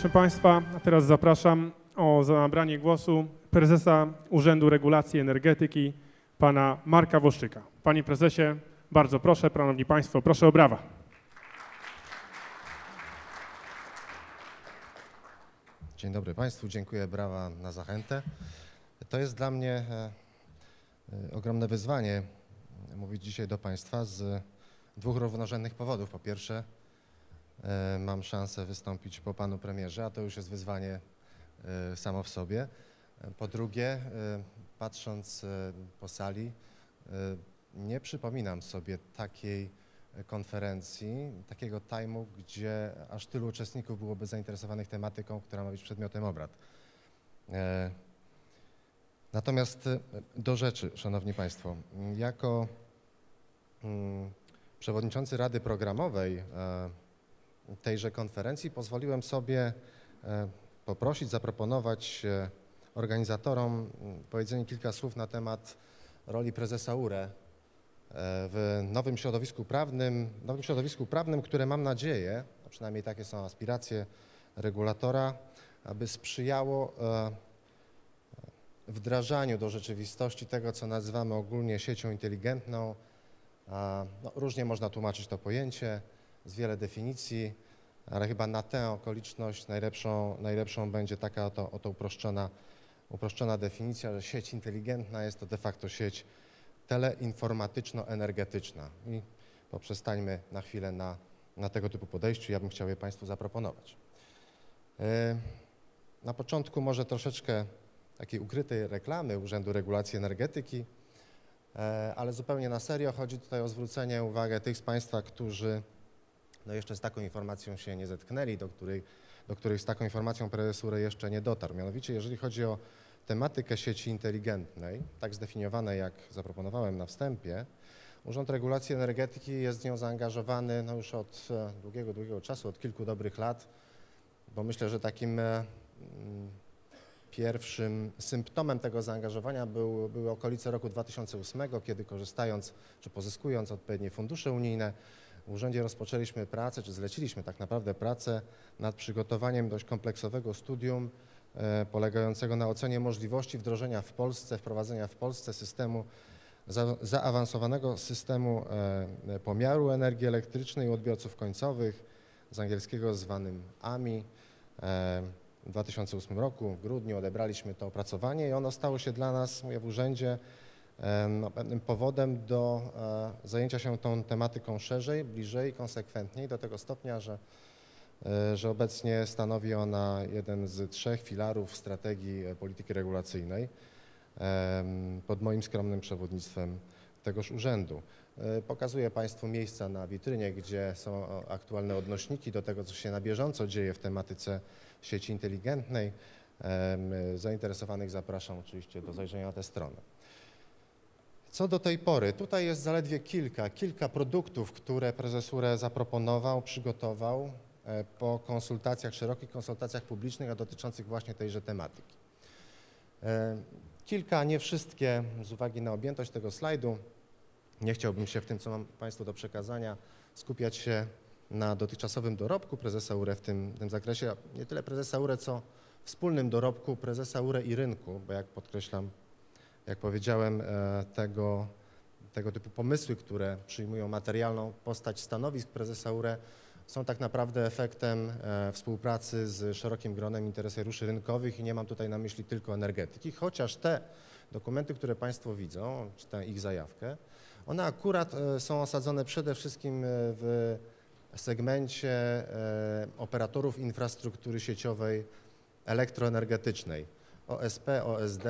Proszę Państwa, teraz zapraszam o zabranie głosu prezesa Urzędu Regulacji Energetyki, pana Marka Woszczyka. Panie prezesie, bardzo proszę, szanowni państwo, proszę o brawa. Dzień dobry Państwu, dziękuję brawa na zachętę. To jest dla mnie e, e, ogromne wyzwanie mówić dzisiaj do Państwa z dwóch równorzędnych powodów. Po pierwsze, mam szansę wystąpić po Panu Premierze, a to już jest wyzwanie e, samo w sobie. E, Po drugie, e, patrząc e, po sali, e, nie przypominam sobie takiej e, konferencji, takiego time'u, gdzie aż tylu uczestników byłoby zainteresowanych tematyką, która ma być przedmiotem obrad. E, Natomiast e, do rzeczy, Szanowni Państwo. Jako mm, przewodniczący Rady Programowej e, tejże konferencji pozwoliłem sobie e, poprosić, zaproponować e, organizatorom mm, powiedzenie kilka słów na temat roli prezesa URE e, w nowym środowisku prawnym, nowym środowisku prawnym, które mam nadzieję, a przynajmniej takie są aspiracje regulatora, aby sprzyjało wdrażaniu do rzeczywistości tego, co nazywamy ogólnie siecią inteligentną. No, różnie można tłumaczyć to pojęcie, z wiele definicji, ale chyba na tę okoliczność najlepszą, najlepszą będzie taka oto, oto uproszczona, uproszczona definicja, że sieć inteligentna jest to de facto sieć teleinformatyczno-energetyczna. I poprzestańmy na chwilę na, na tego typu podejściu. Ja bym chciał je Państwu zaproponować. E, Na początku może troszeczkę takiej ukrytej reklamy Urzędu Regulacji Energetyki, e, ale zupełnie na serio chodzi tutaj o zwrócenie uwagi tych z Państwa, którzy no jeszcze z taką informacją się nie zetknęli, do których, do których z taką informacją prezes URE jeszcze nie dotarł. Mianowicie, jeżeli chodzi o tematykę sieci inteligentnej, tak zdefiniowanej, jak zaproponowałem na wstępie, Urząd Regulacji Energetyki jest w nią zaangażowany no już od e, długiego, długiego czasu, od kilku dobrych lat, bo myślę, że takim e, mm, pierwszym symptomem tego zaangażowania był, były okolice roku 2008, kiedy korzystając czy pozyskując odpowiednie fundusze unijne, w urzędzie rozpoczęliśmy pracę, czy zleciliśmy tak naprawdę pracę nad przygotowaniem dość kompleksowego studium e, polegającego na ocenie możliwości wdrożenia w Polsce, wprowadzenia w Polsce systemu za, zaawansowanego systemu e, pomiaru energii elektrycznej u odbiorców końcowych, z angielskiego zwanym AMI. E, w 2008 roku, w grudniu odebraliśmy to opracowanie i ono stało się dla nas, mówię, w urzędzie pewnym powodem do e, zajęcia się tą tematyką szerzej, bliżej, konsekwentniej, do tego stopnia, że, e, że obecnie stanowi ona jeden z trzech filarów strategii e, polityki regulacyjnej pod moim skromnym przewodnictwem tegoż urzędu. Pokazuję Państwu miejsca na witrynie, gdzie są aktualne odnośniki do tego, co się na bieżąco dzieje w tematyce sieci inteligentnej. Zainteresowanych zapraszam oczywiście do zajrzenia na tę stronę. Co do tej pory, tutaj jest zaledwie kilka, kilka produktów, które prezes URE zaproponował, przygotował e, po konsultacjach, szerokich konsultacjach publicznych, a dotyczących właśnie tejże tematyki. E, Kilka, nie wszystkie, z uwagi na objętość tego slajdu, nie chciałbym się w tym, co mam Państwu do przekazania, skupiać się na dotychczasowym dorobku prezesa URE w tym, tym zakresie. Nie tyle prezesa URE, co wspólnym dorobku prezesa URE i rynku, bo jak podkreślam, jak powiedziałem, e, tego, tego typu pomysły, które przyjmują materialną postać stanowisk prezesa URE, są tak naprawdę efektem e, współpracy z szerokim gronem interesariuszy rynkowych i nie mam tutaj na myśli tylko energetyki, chociaż te dokumenty, które Państwo widzą, czy tę ich zajawkę, one akurat e, są osadzone przede wszystkim w segmencie operatorów infrastruktury sieciowej elektroenergetycznej. OSP, OSD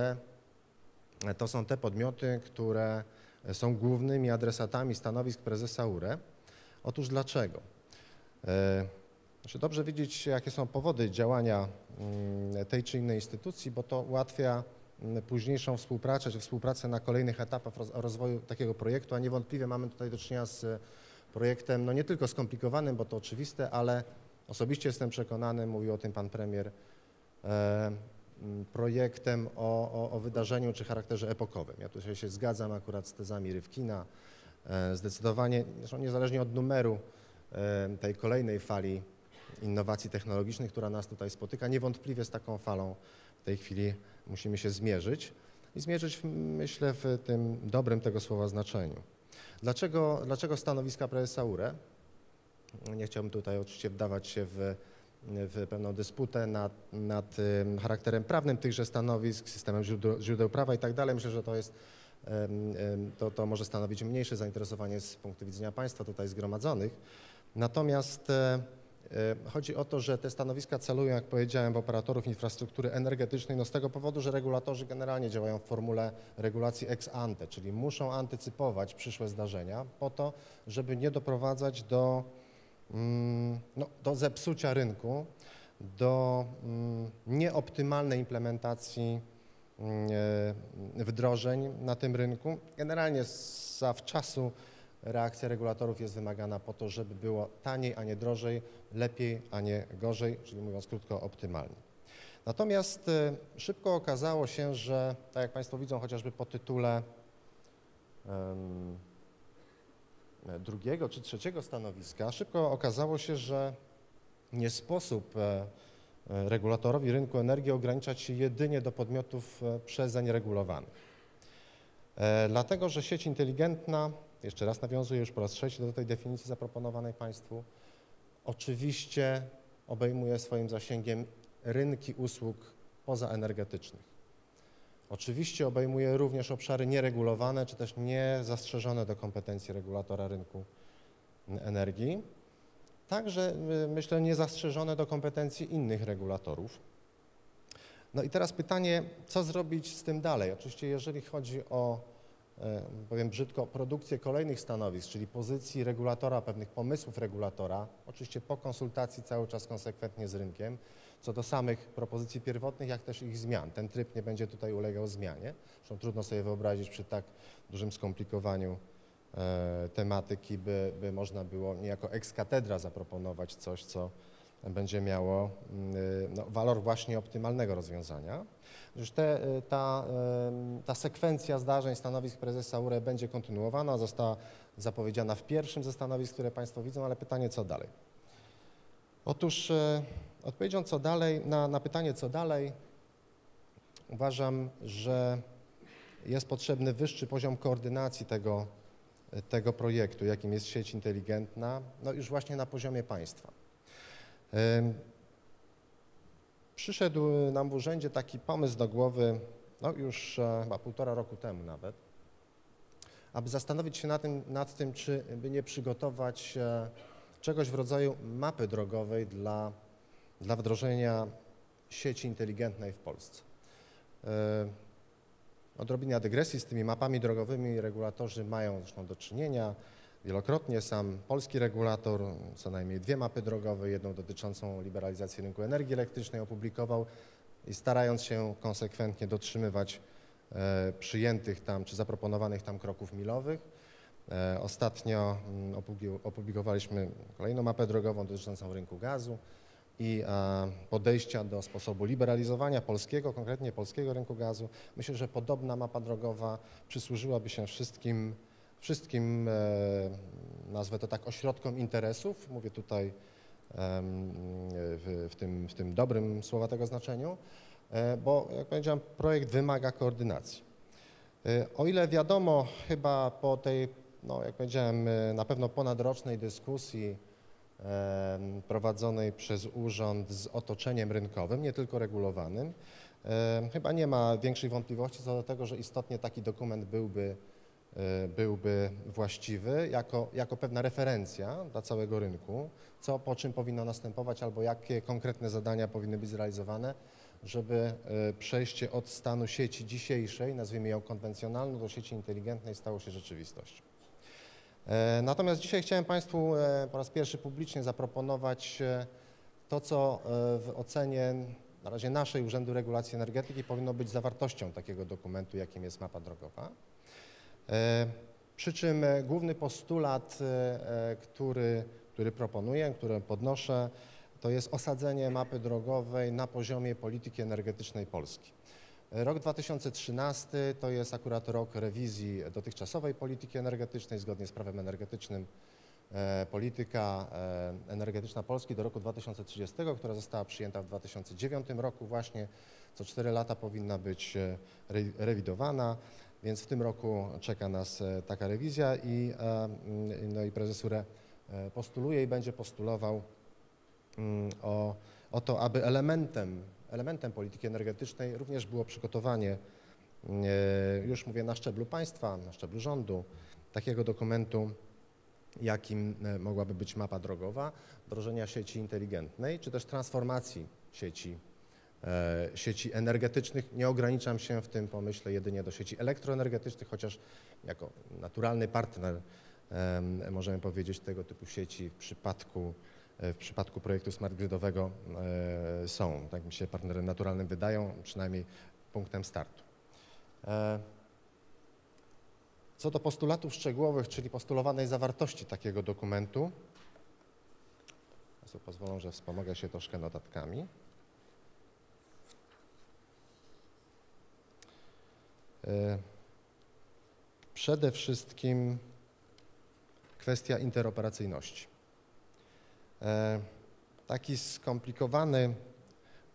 to są te podmioty, które są głównymi adresatami stanowisk prezesa URE. Otóż dlaczego? E, Znaczy dobrze wiedzieć, jakie są powody działania mm, tej czy innej instytucji, bo to ułatwia mm, późniejszą współpracę, czy współpracę na kolejnych etapach roz- rozwoju takiego projektu, a niewątpliwie mamy tutaj do czynienia z projektem no nie tylko skomplikowanym, bo to oczywiste, ale osobiście jestem przekonany, mówił o tym pan premier, e, projektem o, o, o wydarzeniu czy charakterze epokowym. Ja tutaj się zgadzam akurat z tezami Rywkina. E, Zdecydowanie, zresztą niezależnie od numeru e, tej kolejnej fali innowacji technologicznych, która nas tutaj spotyka. Niewątpliwie z taką falą w tej chwili musimy się zmierzyć i zmierzyć, myślę, w tym dobrym tego słowa znaczeniu. Dlaczego, dlaczego stanowiska prezesa URE? Nie chciałbym tutaj oczywiście wdawać się w, w pewną dysputę nad, nad em, charakterem prawnym tychże stanowisk, systemem źródeł, źródeł prawa i tak. Myślę, że to jest to, to może stanowić mniejsze zainteresowanie z punktu widzenia państwa tutaj zgromadzonych. Natomiast e, e, chodzi o to, że te stanowiska celują, jak powiedziałem, w operatorów infrastruktury energetycznej, no z tego powodu, że regulatorzy generalnie działają w formule regulacji ex ante, czyli muszą antycypować przyszłe zdarzenia po to, żeby nie doprowadzać do, no, do zepsucia rynku, do mm, nieoptymalnej implementacji mm, e, wdrożeń na tym rynku. Generalnie zawczasu reakcja regulatorów jest wymagana po to, żeby było taniej, a nie drożej, lepiej, a nie gorzej, czyli mówiąc krótko, optymalnie. Natomiast e, szybko okazało się, że tak jak Państwo widzą chociażby po tytule drugiego czy trzeciego stanowiska, szybko okazało się, że nie sposób e, e, regulatorowi rynku energii ograniczać się jedynie do podmiotów e, przezeń regulowanych. E, Dlatego, że sieć inteligentna, jeszcze raz nawiązuję już po raz trzeci do tej definicji zaproponowanej Państwu, oczywiście obejmuje swoim zasięgiem rynki usług pozaenergetycznych. Oczywiście obejmuje również obszary nieregulowane, czy też niezastrzeżone do kompetencji regulatora rynku energii. Także y, myślę niezastrzeżone do kompetencji innych regulatorów. No i teraz pytanie, co zrobić z tym dalej? Oczywiście jeżeli chodzi o, e, powiem brzydko, produkcję kolejnych stanowisk, czyli pozycji regulatora, pewnych pomysłów regulatora, oczywiście po konsultacji cały czas konsekwentnie z rynkiem, co do samych propozycji pierwotnych, jak też ich zmian. Ten tryb nie będzie tutaj ulegał zmianie. Zresztą trudno sobie wyobrazić przy tak dużym skomplikowaniu e, tematyki, by, by można było niejako ex cathedra zaproponować coś, co będzie miało mm, y, no, walor właśnie optymalnego rozwiązania. Już te, y, ta, ta sekwencja zdarzeń stanowisk prezesa URE będzie kontynuowana, została zapowiedziana w pierwszym ze stanowisk, które Państwo widzą, ale pytanie co dalej? Otóż e, odpowiedzią co dalej, na, na pytanie co dalej uważam, że jest potrzebny wyższy poziom koordynacji tego, tego projektu, jakim jest sieć inteligentna, no już właśnie na poziomie państwa. Przyszedł nam w urzędzie taki pomysł do głowy, no już e, chyba półtora roku temu nawet, aby zastanowić się nad tym, nad tym czy by nie przygotować e, czegoś w rodzaju mapy drogowej dla, dla wdrożenia sieci inteligentnej w Polsce. E, Odrobina dygresji z tymi mapami drogowymi regulatorzy mają zresztą do czynienia. Wielokrotnie sam polski regulator co najmniej dwie mapy drogowe, jedną dotyczącą liberalizacji rynku energii elektrycznej opublikował i starając się konsekwentnie dotrzymywać e, przyjętych tam czy zaproponowanych tam kroków milowych. E, Ostatnio mm, opubli- opublikowaliśmy kolejną mapę drogową dotyczącą rynku gazu i e, podejścia do sposobu liberalizowania polskiego, konkretnie polskiego rynku gazu. Myślę, że podobna mapa drogowa przysłużyłaby się wszystkim, wszystkim e, nazwę to tak, ośrodkom interesów. Mówię tutaj w, w, tym, w tym dobrym słowa tego znaczeniu, e, bo jak powiedziałem, projekt wymaga koordynacji. O ile wiadomo, chyba po tej, no jak powiedziałem, na pewno ponadrocznej dyskusji prowadzonej przez urząd z otoczeniem rynkowym, nie tylko regulowanym, chyba nie ma większych wątpliwości co do tego, że istotnie taki dokument byłby, e, byłby właściwy jako, jako pewna referencja dla całego rynku, co po czym powinno następować albo jakie konkretne zadania powinny być zrealizowane, żeby e, przejście od stanu sieci dzisiejszej, nazwijmy ją konwencjonalną, do sieci inteligentnej stało się rzeczywistością. E, Natomiast dzisiaj chciałem Państwu e, po raz pierwszy publicznie zaproponować e, to, co w ocenie na razie naszej Urzędu Regulacji Energetyki powinno być zawartością takiego dokumentu, jakim jest mapa drogowa. Przy czym główny postulat, który, który proponuję, który podnoszę, to jest osadzenie mapy drogowej na poziomie polityki energetycznej Polski. Rok 2013 to jest akurat rok rewizji dotychczasowej polityki energetycznej zgodnie z prawem energetycznym e, polityka e, energetyczna Polski do roku 2030, która została przyjęta w 2009 roku właśnie. Co 4 lata powinna być e, re- rewidowana, więc w tym roku czeka nas taka rewizja i, mm, no i prezes URE postuluje i będzie postulował mm, o, o to, aby elementem, elementem polityki energetycznej również było przygotowanie, e, już mówię na szczeblu państwa, na szczeblu rządu, takiego dokumentu, jakim e, mogłaby być mapa drogowa wdrożenia sieci inteligentnej, czy też transformacji sieci, e, sieci energetycznych. Nie ograniczam się w tym pomyśle jedynie do sieci elektroenergetycznych, chociaż jako naturalny partner em, możemy powiedzieć tego typu sieci w przypadku, w przypadku projektu smart gridowego e, są. Tak mi się partnerem naturalnym wydają, przynajmniej punktem startu. E, Co do postulatów szczegółowych, czyli postulowanej zawartości takiego dokumentu, Państwo pozwolą, że wspomogę się troszkę notatkami. E, Przede wszystkim kwestia interoperacyjności. E, Taki skomplikowany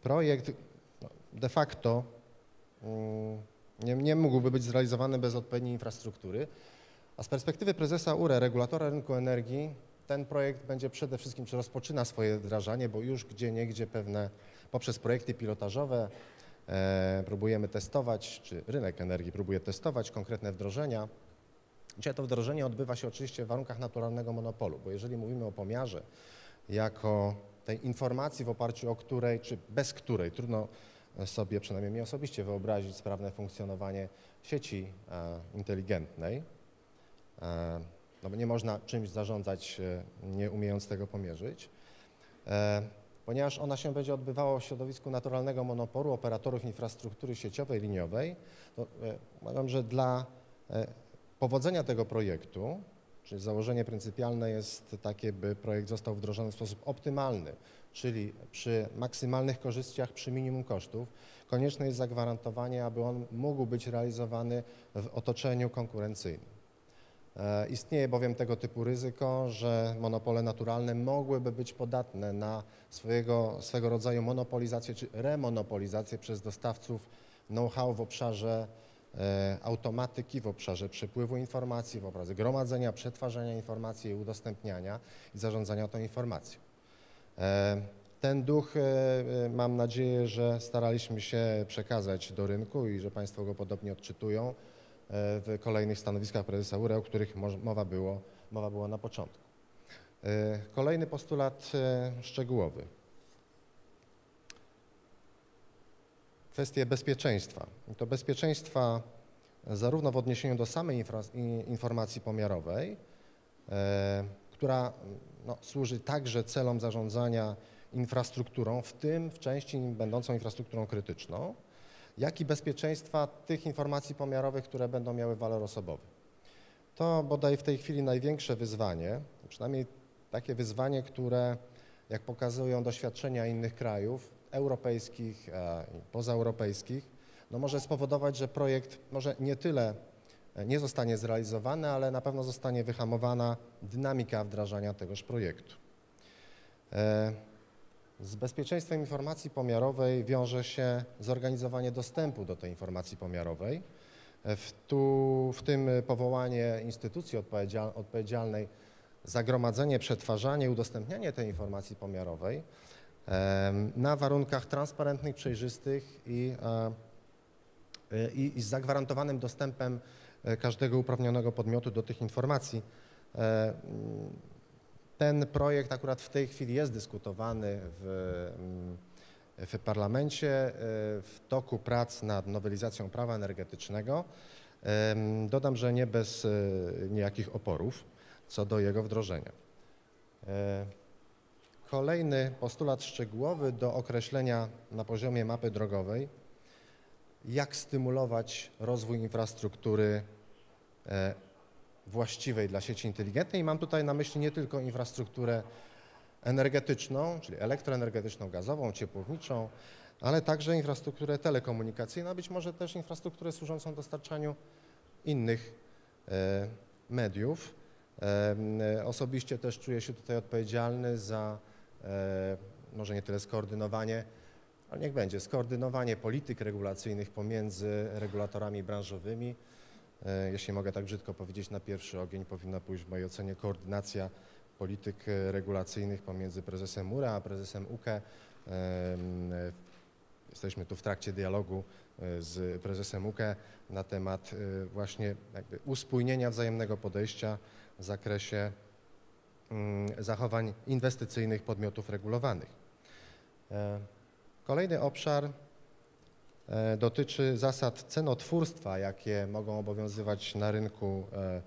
projekt no, de facto mm, nie, nie mógłby być zrealizowany bez odpowiedniej infrastruktury, a z perspektywy prezesa URE, regulatora rynku energii, ten projekt będzie przede wszystkim, czy rozpoczyna swoje wdrażanie, bo już gdzie niegdzie pewne, poprzez projekty pilotażowe e, próbujemy testować, czy rynek energii próbuje testować konkretne wdrożenia. Dzisiaj to wdrożenie odbywa się oczywiście w warunkach naturalnego monopolu, bo jeżeli mówimy o pomiarze jako tej informacji, w oparciu o której, czy bez której, trudno sobie, przynajmniej mi osobiście, wyobrazić sprawne funkcjonowanie sieci e, inteligentnej, e, no bo nie można czymś zarządzać, e, nie umiejąc tego pomierzyć, e, ponieważ ona się będzie odbywała w środowisku naturalnego monopolu operatorów infrastruktury sieciowej, liniowej, to e, uważam, że dla e, powodzenia tego projektu, czyli założenie pryncypialne jest takie, by projekt został wdrożony w sposób optymalny, czyli przy maksymalnych korzyściach, przy minimum kosztów, konieczne jest zagwarantowanie, aby on mógł być realizowany w otoczeniu konkurencyjnym. E, Istnieje bowiem tego typu ryzyko, że monopole naturalne mogłyby być podatne na swojego, swego rodzaju monopolizację czy remonopolizację przez dostawców know-how w obszarze automatyki, w obszarze przepływu informacji, w obszarze gromadzenia, przetwarzania informacji, jej udostępniania i zarządzania tą informacją. E, Ten duch, e, e, mam nadzieję, że staraliśmy się przekazać do rynku i że Państwo go podobnie odczytują e, w kolejnych stanowiskach prezesa URE, o których mowa było, mowa było na początku. E, Kolejny postulat e, szczegółowy. Kwestie bezpieczeństwa. To bezpieczeństwa zarówno w odniesieniu do samej informacji pomiarowej, e, która no, służy także celom zarządzania infrastrukturą, w tym w części będącą infrastrukturą krytyczną, jak i bezpieczeństwa tych informacji pomiarowych, które będą miały walor osobowy. To bodaj w tej chwili największe wyzwanie, przynajmniej takie wyzwanie, które, jak pokazują doświadczenia innych krajów, europejskich e, i pozaeuropejskich, no może spowodować, że projekt może nie tyle e, nie zostanie zrealizowany, ale na pewno zostanie wyhamowana dynamika wdrażania tegoż projektu. E, Z bezpieczeństwem informacji pomiarowej wiąże się zorganizowanie dostępu do tej informacji pomiarowej. E, W, tu, w tym powołanie instytucji odpowiedzial, odpowiedzialnej za gromadzenie, przetwarzanie i udostępnianie tej informacji pomiarowej na warunkach transparentnych, przejrzystych i, e, i, i z zagwarantowanym dostępem e, każdego uprawnionego podmiotu do tych informacji. E, Ten projekt akurat w tej chwili jest dyskutowany w, w parlamencie w toku prac nad nowelizacją prawa energetycznego. Dodam, że nie bez niejakich oporów co do jego wdrożenia. Kolejny postulat szczegółowy do określenia na poziomie mapy drogowej, jak stymulować rozwój infrastruktury e, właściwej dla sieci inteligentnej. I mam tutaj na myśli nie tylko infrastrukturę energetyczną, czyli elektroenergetyczną, gazową, ciepłowniczą, ale także infrastrukturę telekomunikacyjną, a być może też infrastrukturę służącą dostarczaniu innych e, mediów. E, Osobiście też czuję się tutaj odpowiedzialny za może nie tyle skoordynowanie, ale niech będzie skoordynowanie polityk regulacyjnych pomiędzy regulatorami branżowymi. E, Jeśli mogę tak brzydko powiedzieć, na pierwszy ogień powinna pójść w mojej ocenie koordynacja polityk e, regulacyjnych pomiędzy prezesem URE a prezesem UKE. E, Jesteśmy tu w trakcie dialogu e, z prezesem UKE na temat e, właśnie jakby uspójnienia wzajemnego podejścia w zakresie zachowań inwestycyjnych podmiotów regulowanych. E, Kolejny obszar e, dotyczy zasad cenotwórstwa, jakie mogą obowiązywać na rynku e,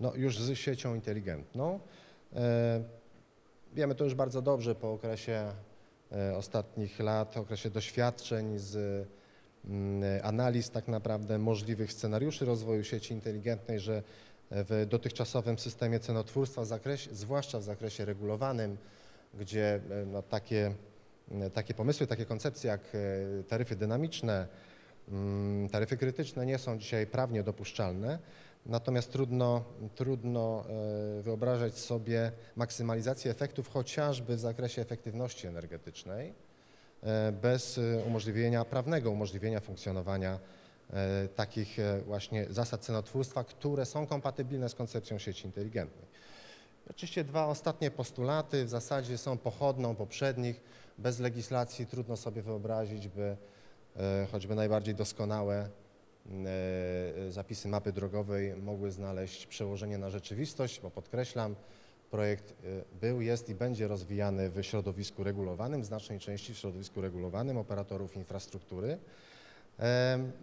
no, już z siecią inteligentną. Wiemy to już bardzo dobrze po okresie ostatnich lat, okresie doświadczeń z mm, analiz tak naprawdę możliwych scenariuszy rozwoju sieci inteligentnej, że w dotychczasowym systemie cenotwórstwa, zakresie, zwłaszcza w zakresie regulowanym, gdzie e, no, takie, m, takie pomysły, takie koncepcje jak e, taryfy dynamiczne, mm, taryfy krytyczne nie są dzisiaj prawnie dopuszczalne, natomiast trudno, trudno e, wyobrażać sobie maksymalizację efektów chociażby w zakresie efektywności energetycznej e, bez e, umożliwienia, prawnego umożliwienia funkcjonowania e, takich e, właśnie zasad cenotwórstwa, które są kompatybilne z koncepcją sieci inteligentnej. Oczywiście dwa ostatnie postulaty w zasadzie są pochodną poprzednich. Bez legislacji trudno sobie wyobrazić, by e, choćby najbardziej doskonałe e, zapisy mapy drogowej mogły znaleźć przełożenie na rzeczywistość, bo podkreślam, projekt e, był, jest i będzie rozwijany w środowisku regulowanym, w znacznej części w środowisku regulowanym operatorów infrastruktury.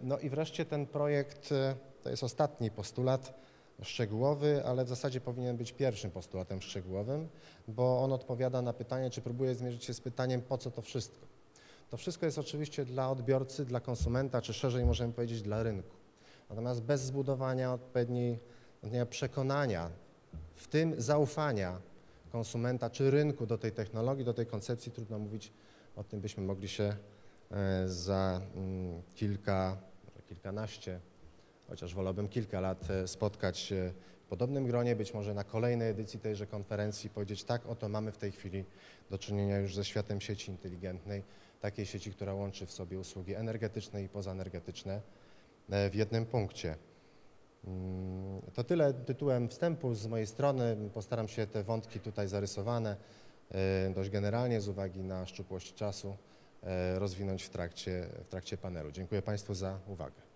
No i wreszcie ten projekt, e, to jest ostatni postulat szczegółowy, ale w zasadzie powinien być pierwszym postulatem szczegółowym, bo on odpowiada na pytanie, czy próbuje zmierzyć się z pytaniem, po co to wszystko. To wszystko jest oczywiście dla odbiorcy, dla konsumenta, czy szerzej możemy powiedzieć dla rynku. Natomiast bez zbudowania odpowiedniej przekonania, w tym zaufania konsumenta czy rynku do tej technologii, do tej koncepcji, trudno mówić o tym, byśmy mogli się za mm, kilka, kilkanaście, chociaż wolałbym kilka lat e, spotkać się w podobnym gronie, być może na kolejnej edycji tejże konferencji powiedzieć tak, oto mamy w tej chwili do czynienia już ze światem sieci inteligentnej, takiej sieci, która łączy w sobie usługi energetyczne i pozaenergetyczne e, w jednym punkcie. Mm, To tyle tytułem wstępu z mojej strony. Postaram się te wątki tutaj zarysowane e, dość generalnie z uwagi na szczupłość czasu e, rozwinąć w trakcie, w trakcie panelu. Dziękuję Państwu za uwagę.